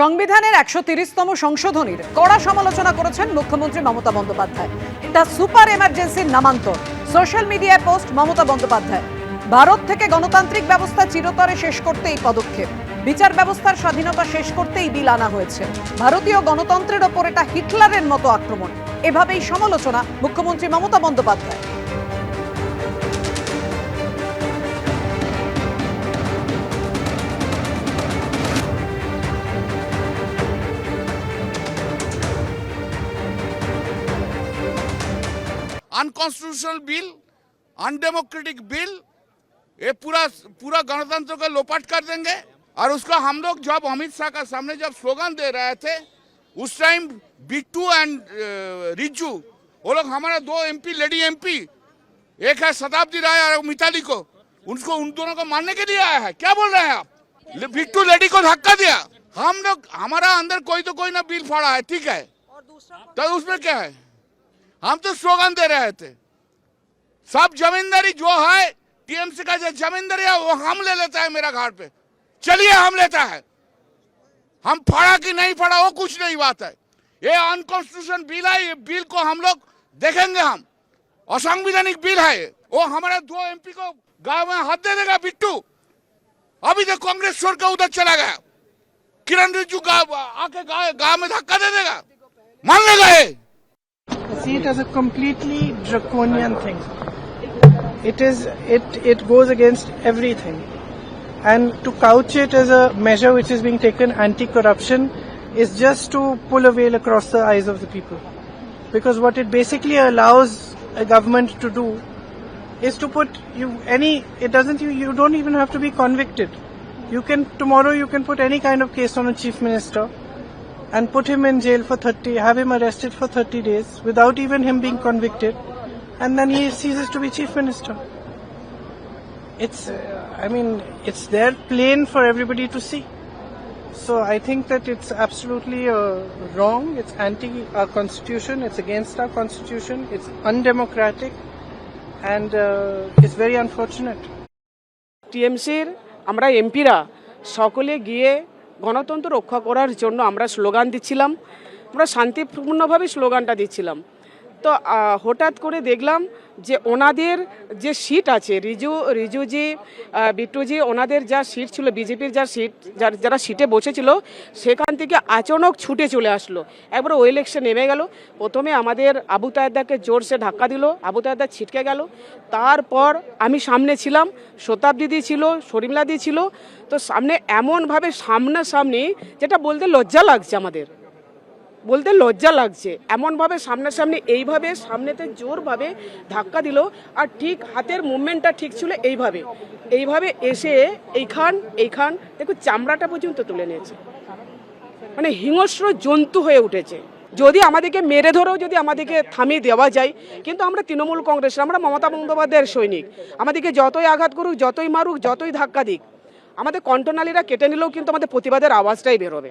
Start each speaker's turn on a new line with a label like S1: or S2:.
S1: সংবিধানের একশো তিরিশতম সংশোধনীর কড়া সমালোচনা করেছেন মুখ্যমন্ত্রী মমতা বন্দ্যোপাধ্যায়। এটা সুপার এমার্জেন্সির নামান্তর। সোশ্যাল মিডিয়ায় পোস্ট মমতা বন্দ্যোপাধ্যায় ভারত থেকে গণতান্ত্রিক ব্যবস্থা চিরতরে শেষ করতে এই পদক্ষেপ। বিচার ব্যবস্থার স্বাধীনতা শেষ করতে এই বিল আনা হয়েছে। ভারতীয় গণতন্ত্রের ওপর এটা হিটলারের মতো আক্রমণ। এভাবেই সমালোচনা মুখ্যমন্ত্রী Mamata Bandyopadhyay.
S2: Unconstitutional bill undemocratic bill ये पूरा पूरा गणतंत्र को लोपाट कर देंगे। और उसको हम लोग जब अमित शाह का सामने जब स्लोगन दे रहे थे उस टाइम बिट्टू एंड रिज्जू वो लोग हमारे दो एमपी लेडी एमपी एक है शताब्दी राय और मिताली को उनको उन दोनों को मारने के लिए आया है। क्या बोल रहे हैं आप? बिट्टू लेडी को धक्का दिया। हम लोग हमारा अंदर कोई तो कोई ना बिल फाड़ा है ठीक है। तो उसमें क्या है? हम तो स्लोगन दे रहे थे। सब जमींदारी जो है, टीएमसी का जो जमींदारी है, वो हम ले लेता है मेरा घाट पे। चलिए, हम लेता है। हम फाड़ा कि नहीं फड़ा, वो कुछ नहीं बात है। ये अनकॉन्स्टिट्यूशन बिल है, ये बिल को हम लोग देखेंगे हम। असंवैधानिक बिल है वो हमारे दो एमपी को गाँव में हाथ दे देगा, बिट्टू। अभी तो कांग्रेस छोड़ के उधर चला गया। किरण रिजू आके गाँव में धक्का दे देगा। मान लेगा
S3: see it as a completely draconian thing. It is it it goes against everything, and to couch it as a measure which is being taken anti-corruption is just to pull a veil across the eyes of the people, because what it basically allows a government to do is to put you any it doesn't you you don't even have to be convicted. You can tomorrow you can put any kind of case on a chief minister and put him in jail for 30, have him arrested for 30 days without even him being convicted, and then he ceases to be chief minister. It's, uh, I mean, it's there plain for everybody to see. So I think that it's absolutely uh, wrong. It's anti our constitution. It's against our constitution. It's undemocratic, and uh, it's very unfortunate.
S4: টিএমসির আমরা এমপিরা সকলে গিয়ে গণতন্ত্র রক্ষা করার জন্য আমরা স্লোগান দিচ্ছিলাম। আমরা শান্তিপূর্ণভাবে স্লোগানটা দিচ্ছিলাম। তো হঠাৎ করে দেখলাম যে ওনাদের যে সিট আছে, রিজু, রিজুজি বিট্টুজি, ওনাদের যা সিট ছিল, বিজেপির যা সিট, যার- যারা সিটে বসেছিল, সেখান থেকে আচানক ছুটে চলে আসলো। একবার ও ইলেকশন নেমে গেল। প্রথমে আমাদের আবু তায়েদাকে জোরসে ধাক্কা দিল, আবু তায়েদা ছিটকে গেল। তারপর আমি সামনে ছিলাম শতাব্দীদি ছিল শর্মিলাদি ছিল। তো সামনে এমনভাবে সামনাসামনি, যেটা বলতে লজ্জা লাগছে আমাদের। বলতে লজ্জা লাগছে। এমনভাবে সামনাসামনি এইভাবে সামনেতে জোরভাবে ধাক্কা দিল আর ঠিক হাতের মুভমেন্টটা ঠিক ছিল এইভাবে। এইভাবে এসে এইখান এইখান, দেখো চামড়াটা পর্যন্ত তুলে নিয়েছে। মানে হিংস্র জন্তু হয়ে উঠেছে। যদি আমাদেরকে মেরে ধরেও যদি আমাদেরকে থামিয়ে দেওয়া যায়, কিন্তু আমরা তৃণমূল কংগ্রেস আমরা মমতা বন্দ্যোপাধ্যায়ের সৈনিক। আমাদেরকে যতই আঘাত করুক, যতই মারুক, যতই ধাক্কা দিক, আমাদের কণ্ঠনালীরা কেটে নিলেও কিন্তু আমাদের প্রতিবাদের আওয়াজটাই বেরোবে।